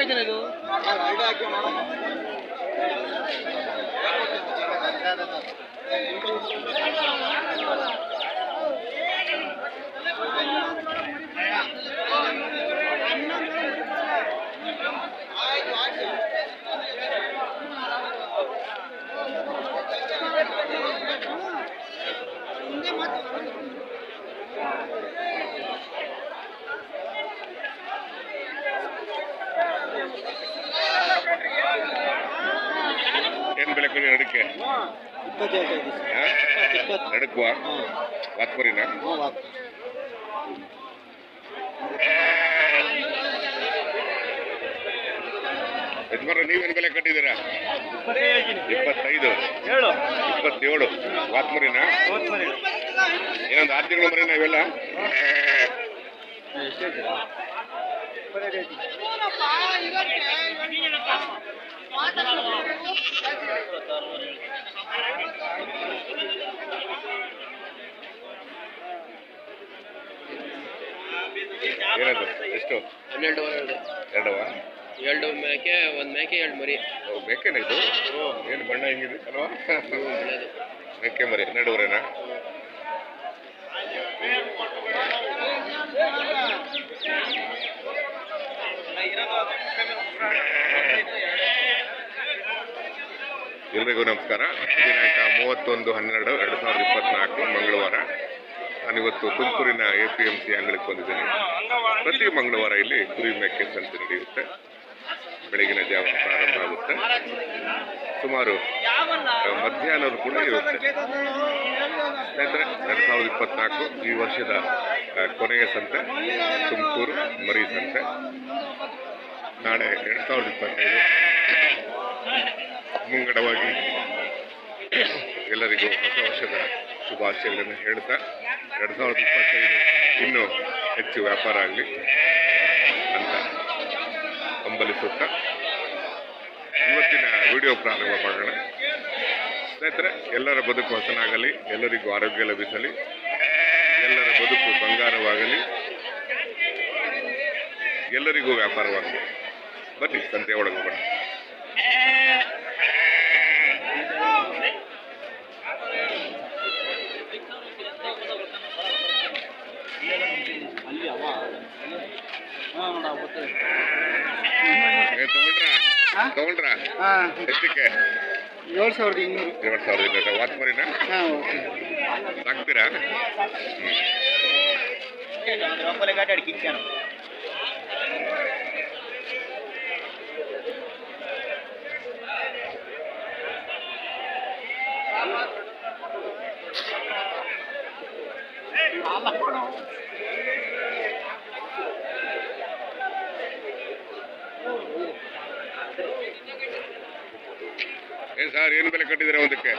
ಹಾಕಿದ್ದೀನಿ ಇದು ಏನು ಬೆಲೆ ಕೊಡಿ ಎರಡಕ್ಕೆ ಇಪ್ಪತ್ತು ಹೇಳ್ತಾ ಇದ್ದೀವಿ ಸರ್ ಹಾಂ ಎರಡಕ್ಕೂ ವಾತ್ಮರಿನ ಯಜಮಾನ ನೀವೇನು ಬೆಲೆ ಕಟ್ಟಿದ್ದೀರಾ? ಇಪ್ಪತ್ತೈದು. ಹೇಳು ಇಪ್ಪತ್ತೇಳು. ವಾತ್ಮರಿನ ಏನೊಂದು ಆರು ತಿಂಗಳು ಮರಿನ ಇವೆಲ್ಲ? ಇಪ್ಪತ್ತೈದು ಏನದು? ಎಷ್ಟು? ಹನ್ನೆರಡು ಎರಡವ? ಎರಡು ಮೇಕೆ ಒಂದು ಮೇಕೆ ಎರಡು ಮರಿ. ಬೇಕೇನ ಇದು? ಏನು ಬಣ್ಣ ಹೆಂಗಿದೆ? ಅಲ್ವಾ? ಮೇಕೆ ಮರಿ ಹನ್ನೆರಡುವರೆನಾ ಎಲ್ರಿಗೂ ನಮಸ್ಕಾರ. ದಿನಾಂಕ ಮೂವತ್ತೊಂದು ಹನ್ನೆರಡು ಎರಡು ಸಾವಿರದ ಇಪ್ಪತ್ನಾಲ್ಕು ಮಂಗಳವಾರ. ನಾನಿವತ್ತು ತುಮಕೂರಿನ ಎ ಪಿ ಎಂ ಸಿ ಅಂಗಡಿಗೆ ಬಂದಿದ್ದೀನಿ. ಪ್ರತಿ ಮಂಗಳವಾರ ಇಲ್ಲಿ ಕುರಿ ಮೇಕೆ ಸಂತೆ ನಡೆಯುತ್ತೆ. ಬೆಳಗಿನ ಜಾವ ಪ್ರಾರಂಭ ಆಗುತ್ತೆ. ಸುಮಾರು ಆ, ಮಧ್ಯಾಹ್ನದ ಕೂಡ ಇರುತ್ತೆ. ಸ್ನೇಹಿತರೆ ಎರಡು ಸಾವಿರದ ಇಪ್ಪತ್ನಾಲ್ಕು ಈ ವರ್ಷದ ಕೊನೆಯ ಸಂತೆ ತುಮಕೂರು ಮರಿ ಸಂತೆ. ನಾಳೆ ಎರಡು ಸಾವಿರದ ಇಪ್ಪತ್ತೈದು. ಮುಂಗಡವಾಗಿ ಎಲ್ಲರಿಗೂ ಹೊಸ ವರ್ಷದ ಶುಭಾಶಯಗಳನ್ನು ಹೇಳ್ತಾ ಎರಡು ಸಾವಿರದ ಇಪ್ಪತ್ತೈದು ಇನ್ನೂ ಹೆಚ್ಚು ವ್ಯಾಪಾರ ಆಗಲಿ ಅಂತ ಹಂಬಲಿಸುತ್ತಾ ಇವತ್ತಿನ ವಿಡಿಯೋ ಪ್ರಾರಂಭ ಮಾಡೋಣ. ಸ್ನೇಹಿತರೆ, ಎಲ್ಲರ ಬದುಕು ಹೊಸನಾಗಲಿ, ಎಲ್ಲರಿಗೂ ಆರೋಗ್ಯ ಲಭಿಸಲಿ, ಎಲ್ಲರ ಬದುಕು ಬಂಗಾರವಾಗಲಿ, ಎಲ್ಲರಿಗೂ ವ್ಯಾಪಾರವಾಗಲಿ. ಬನ್ನಿ ಸಂತೆ ಒಳಗೆ ಹೋಗೋಣ ಅಲ್ಲಿ ಅವ ಹಾಂ ನೋಡ ಗೊತ್ತಾಯ್ತು ಏ, ತಗೊಂಡ್ರಾ? ಎಷ್ಟಕ್ಕೆ? ಏಳು ಸಾವಿರದ ಇನ್ನೂರು. ಏಳು ಸಾವಿರದ ಇನ್ನೂರ ವಾತ್ಮರಿನ? ಹಾಂ ಓಕೆ. ಸಾಕ್ತೀರಾ? ಗಾಡಿ ಏನ್ ಸರ್ ಏನು ಬೆಲೆ ಕಟ್ಟಿದ್ರೆ ಒಂದಕ್ಕೆ?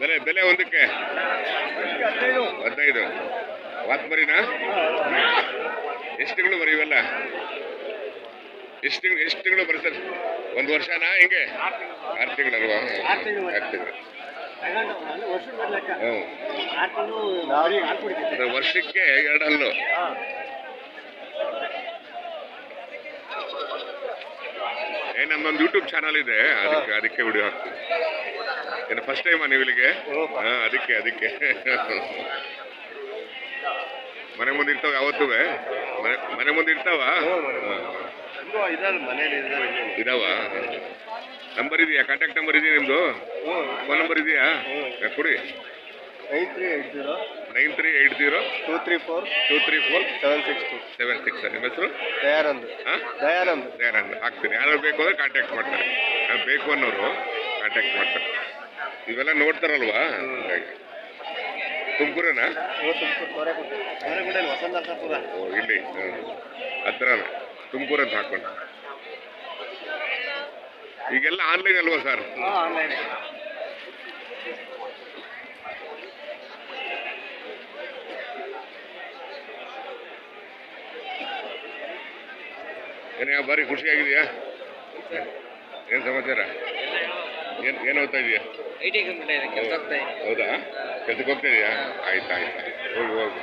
ಬೆಲೆ ಬೆಲೆ ಒಂದಕ್ಕೆ? ಹದಿನೈದು. ವಾತ್ಮರಿನಾ ಎಷ್ಟು ತಿಂಗಳು ಬರೀ ಇವೆಲ್ಲ ಎಷ್ಟು ತಿಂಗಳು ಎಷ್ಟು ತಿಂಗಳು ಬರೀ ಸರ್? ಒಂದು ವರ್ಷನಾ ಹೆಂಗೆ? ಆರು ತಿಂಗಳಲ್ವಾ? ಆರು ತಿಂಗಳು. ಹ್ಞೂ ವರ್ಷಕ್ಕೆ ಎರಡು ಹಲ್ಲು ಏ ಒಂದು ಯೂಟ್ಯೂಬ್ ಚಾನಲ್ ಇದೆ. ಅದಕ್ಕೆ ಅದಕ್ಕೆ ವಿಡಿಯೋ ಹಾಕ್ತೀನಿ. ಏನು ಫಸ್ಟ್ ಟೈಮಾ ನೀವು ಇಲ್ಲಿಗೆ? ಹಾಂ ಅದಕ್ಕೆ ಅದಕ್ಕೆ. ಮನೆ ಮುಂದೆ ಇರ್ತಾವ ಯಾವತ್ತೂ? ಮನೆ ಮನೆ ಮುಂದೆ ಇರ್ತಾವ? ಇದಾವ? ನಂಬರ್ ಇದೆಯಾ? ಕಾಂಟ್ಯಾಕ್ಟ್ ನಂಬರ್ ಇದೆಯಾ ನಿಮ್ಮದು ಫೋನ್ ನಂಬರ್ ಇದೆಯಾ? ಕೊಡಿ. Nine three eight zero nine three eight zero two three four two three four seven six two seven six ನಿಮ್ಮ ಹೆಸರು? ದಯಾನಂದ್. ಹಾಂ? ದಯಾನಂದ್. ನಾನು ಹಾಕ್ತೀನಿ ಯಾರು ಬೇಕು ಅಂದರೆ ಕಾಂಟ್ಯಾಕ್ಟ್ ಮಾಡ್ತಾರೆ. ಯಾರು ಬೇಕು ಅನ್ನೋರು ಕಾಂಟ್ಯಾಕ್ಟ್ ಮಾಡ್ತಾರೆ. ಇವೆಲ್ಲ ನೋಡ್ತಾರಲ್ವಾ? ಹಾಗಾಗಿ. ತುಮಕೂರೇನಾ? ಓ ಇಲ್ಲಿ. ಹತ್ರನ. ತುಮಕೂರು ಅಂತ ಹಾಕೊಂಡು ಈಗೆಲ್ಲ ಆನ್ಲೈನ್ ಅಲ್ವಾ ಸರ್ ಏನೇ ಬಾರಿ ಖುಷಿಯಾಗಿದೆಯಾ? ಏನು ಸಮಾಚಾರ? ಏನು ಏನು ಓದ್ತಾ ಇದೆಯಾ? ಐ ಟಿ ಕಂಪ್ಲೀಟ್ ಇದೆ ಕೆಲಸ ಆಗ್ತಾ ಇದೆ ಹೌದಾ? ಕೆಲಸಕ್ಕೆ ಹೋಗ್ತಾ ಇದೆಯಾ? ಆಯ್ತು ಆಯ್ತು ಆಯ್ತು. ಹೋಗಿ ಹೋಗು.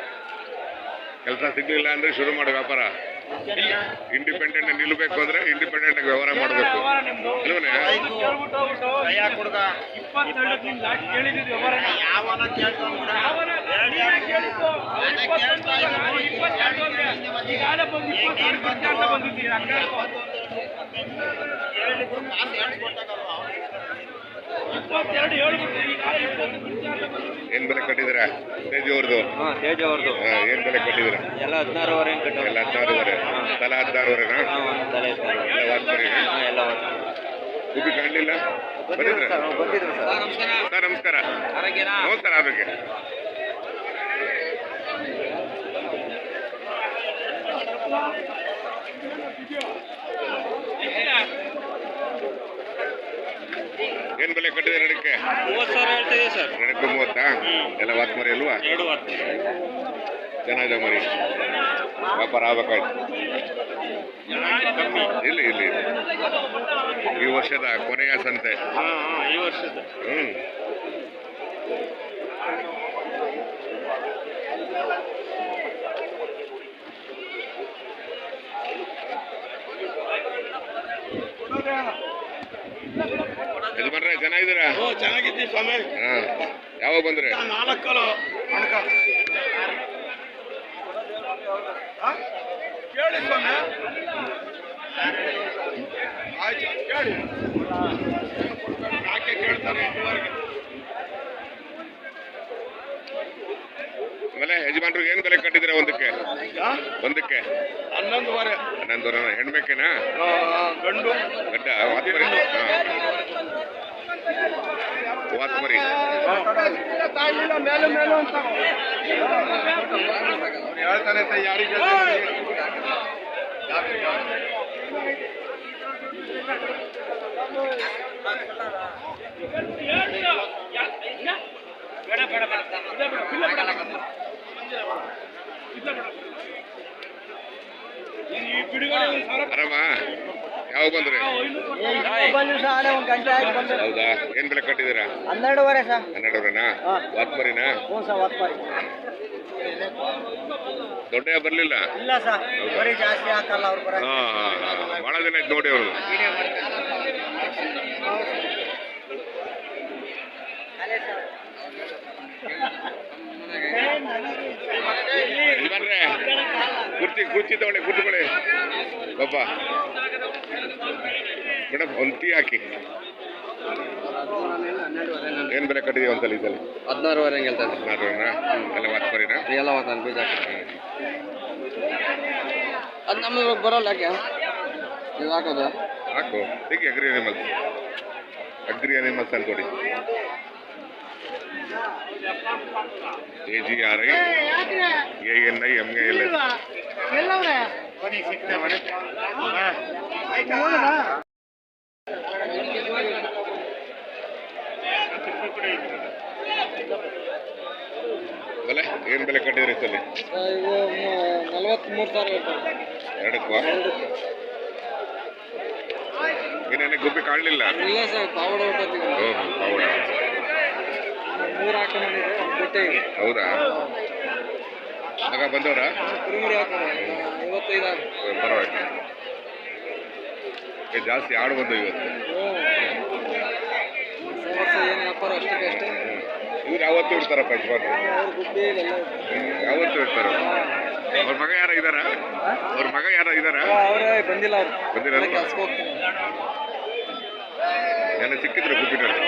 ಕೆಲಸ ಸಿಗ್ಲಿಲ್ಲ ಅಂದ್ರೆ ಶುರು ಮಾಡೋ ವ್ಯಾಪಾರ. ಇಂಡಿಪೆಂಡೆಂಟ್ ನಿಲ್ಬೇಕು ಅಂದ್ರೆ ಇಂಡಿಪೆಂಡೆಂಟ್ ವ್ಯವಹಾರ ಮಾಡಬೇಕು. ಇಲ್ವನೇ ಏನ್ ಬೆಲೆ ಕಟ್ಟಿದಿರ ತೇಜು ಅವ್ರದ್ದು ಹಾಂ ತೇಜ್ ಅವ್ರದ್ದು ಏನ್ ಬೆಲೆ ಕಟ್ಟಿದಿರ ಎಲ್ಲ ಹದಿನಾರುವರೆ ಎಲ್ಲ ಹದಿನಾರುವರೆ. ತಲಾ ಹದಿನಾರುವರೆನಾ? ಹಾಂ ಒಂದು ತಲೆ ಇರ್ತಾರೆ ಎಲ್ಲ ಇದು ಎಲ್ಲ ಗುಬ್ಬಿ ಕಾಣಲಿಲ್ಲ? ಬಂದಿದ್ರ ಬಂದಿದ್ರು? ಸರ್. ಸರ್ ನಮಸ್ಕಾರ. ನಮಸ್ಕಾರ ಆರೋಗ್ಯ. ಏನ್ ಬೆಲೆ ಕಟ್ಟಿದೆ ನಡಕ್ಕೆ ಮೂವತ್ತು ಸಾವಿರ ಹೇಳ್ತಿದೆ ಸರ್. ನಡಕ್ಕೆ ಮೂವತ್ತಾ? ಎಲ್ಲ ವಾತ್ ಮರಿ ಅಲ್ವಾ? ಎರಡು ವಾತ್ ಚೆನ್ನಾಗಿದೆ ಮರಿ. ವ್ಯಾಪಾರ ಆಗ್ಬೇಕಾಯ್ತು. ಇಲ್ಲಿ ಇಲ್ಲಿ. ಈ ವರ್ಷದ ಕೊನೆಯ ಸಂತೆ. ಹಾ ಹಾ ಈ ವರ್ಷದ. ಹ್ಮ್. ಯಜಮಾನ್ರೆ ಚೆನ್ನಾಗಿದ್ದೀರಾ ಚೆನ್ನಾಗಿದ್ದೀವಿ ಸ್ವಾಮಿ. ಹಾ. ಯಾವಾಗ ಬಂದ್ರೆ? ನಾಲ್ಕಲು ಕೇಳಿ ಸ್ವಾಮಿ. ಆಯ್ತು ಕೇಳಿ. ಯಾಕೆ ಕೇಳ್ತಾರೆ? ಎಂಟುವರೆಗೆ ಆಮೇಲೆ ಯಜಮಾನ್ರಿಗೆ ಏನ್ ಬೆಲೆ ಕಟ್ಟಿದ್ರೆ ಒಂದಕ್ಕೆ? ಒಂದಕ್ಕೆ? ಹನ್ನೊಂದುವರೆ. ಹನ್ನೊಂದು ಹೆಣ್ಬೇಕೇನಾ ಗಂಡು. ಗಡ್ಡ ವಾತ್ಮರಿ ವಾತ್ಮರಿ ಬೇಡ ಬೇಡ ಬೇಡ. ಬೇಡ ಬೇಡ ಬೇಡ. ಯಾರಿಗೆ ಆರಾಮ? ಯಾವಾಗ ಬಂದ್ರಿ? ಬಂದು ಸರ್ ಒಂದು ಗಂಟೆ ಆಯ್ತು ಬಂದು ಹೌದಾ? ಏನ್ ಬೆಲೆ ಕಟ್ಟಿದ್ದೀರಾ? ಹನ್ನೆರಡುವರೆ ಸರ್. ಹನ್ನೆರಡುವರೆನಾ. ವಾತ್ಮರಿನಾ ಹ್ಞೂ ಸರ್ ಮಾಡಿ ದೊಡ್ಡ ಬರ್ಲಿಲ್ಲ? ಇಲ್ಲ ಸರ್ ಬರೀ ಜಾಸ್ತಿ ಹಾಕಲ್ಲ ಅವ್ರು ಬರ ಹಾ ಹಾ ದಿನ ಆಯ್ತು ನೋಡಿ ಅವ್ರು ಯಜಮಾನ್ರೆ ಕುರ್ಚಿ ಕುರ್ಚಿ ತಗೊಳ್ಳಿ ಕೂತ್ಕೊಳ್ಳಿ ಪಾಪ ಮೇಡಮ್ ಒಂದು ಟೀ ಹಾಕಿ. ಏನ್ ಬೆಲೆ ಕಟ್ಟಿದೀವಿ ಒಂದ್ಸಲ ಈ ಸಲ? ಹದಿನಾರುವರೆ ಹಂಗೆ ಹೇಳ್ತಾರೆ ಹದಿನಾರನ ಎಲ್ಲ ವಾತ್ಮರಿನಾ ಎಲ್ಲ ನಾನು ಬೀಜ ಅದು ಇವಾಗ ಬರೋಲ್ಲ ಯಾಕೆ? ನೀವು ಹಾಕೋದು. ಹಾಕು. ಹೇಗೆ ಅಗ್ರಿ ಅನಿಮಲ್ಸ್ ಅಗ್ರಿ ಅನಿಮಲ್ಸ್ ಅಂತ ನೋಡಿ A G R I A N I M A L ಬೆಲೆ? ಏನ್ ಬೆಲೆ ಕಟ್ಟಿದ್ರಿ ಸಲ? ಇವು ನಲ್ವತ್ತ್ಮೂರು ಸಾವಿರ ಎರಡಕ್ಕೂ? ಏನೇನೆ ಗುಬ್ಬಿ ಕಾಣಲಿಲ್ಲ? ಇಲ್ಲ ಸರ್ ಪಾವಡ ಓಹೋ ಹೌದಾ? ಮಗ ಬಂದವರಾ? ಪರವಾಗಿಲ್ಲ ಜಾಸ್ತಿ ಆಡು ಬಂದು ಇವತ್ತು ಇವ್ರು ಯಾವತ್ತು ಇಡ್ತಾರಪ್ಪ ಯಜಮಾನ್ರು? ಅವ್ರ ಇಡ್ತಾರ. ಅವ್ರ ಮಗ ಯಾರ ಇದಾರ ಅವ್ರ ಮಗ ಯಾರ ಇದಾರ ಅವರೇ ಬಂದಿಲ್ಲ ನನಗೆ ಸಿಕ್ಕಿದ್ರೆ ಗುಬ್ಬಿನಲ್ಲಿ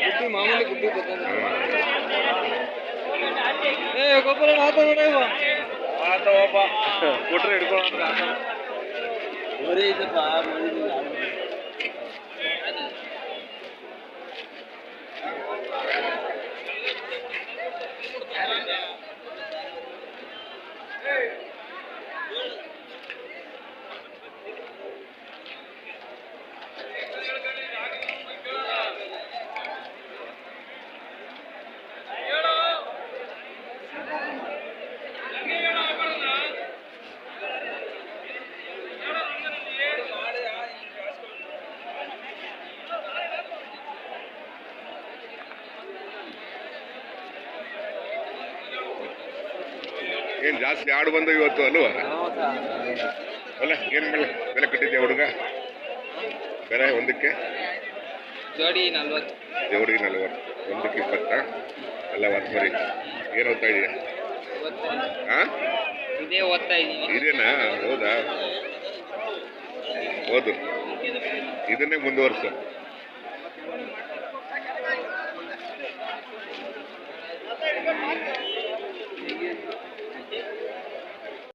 ಗುಬ್ಬಿ ಮಾಮೂಲಿ ಗುಬ್ಬಿ ಏ ಗೊಬ್ಬರ ಆತ ಆತ ಒಬ್ಬ. ಕೊಟ್ರೆ ಹಿಡ್ಕೊಳ್ಳೋಣ ಬರೀ ಇದಪ್ಪ Hey! ಏನು ಜಾಸ್ತಿ ಆಡು ಬಂದು ಇವತ್ತು ಅಲ್ವಾ? ಅಲ್ಲ ಏನು ಬೆಲೆ ಬೆಲೆ ಕಟ್ಟಿದ್ಯಾ ಹುಡುಗ? ಬೆಲೆ ಒಂದಕ್ಕೆ? ಜೋಡಿ ನಲ್ವತ್ತು. ಜೋಡಿ ನಲ್ವತ್ತು. ಒಂದಕ್ಕೆ ಇಪ್ಪತ್ತಾ? ಒಂದು ಮರಿ ಏನು ಓದ್ತಾ ಇದೆಯಾ? ಹಾಂ ಇದೇ ಓದ್ತಾ ಇದ್ದೀನಿ ಇದೇನಾ? ಹೌದಾ? ಓದು. ಇದನ್ನೇ ಮುಂದುವರ್ಸು.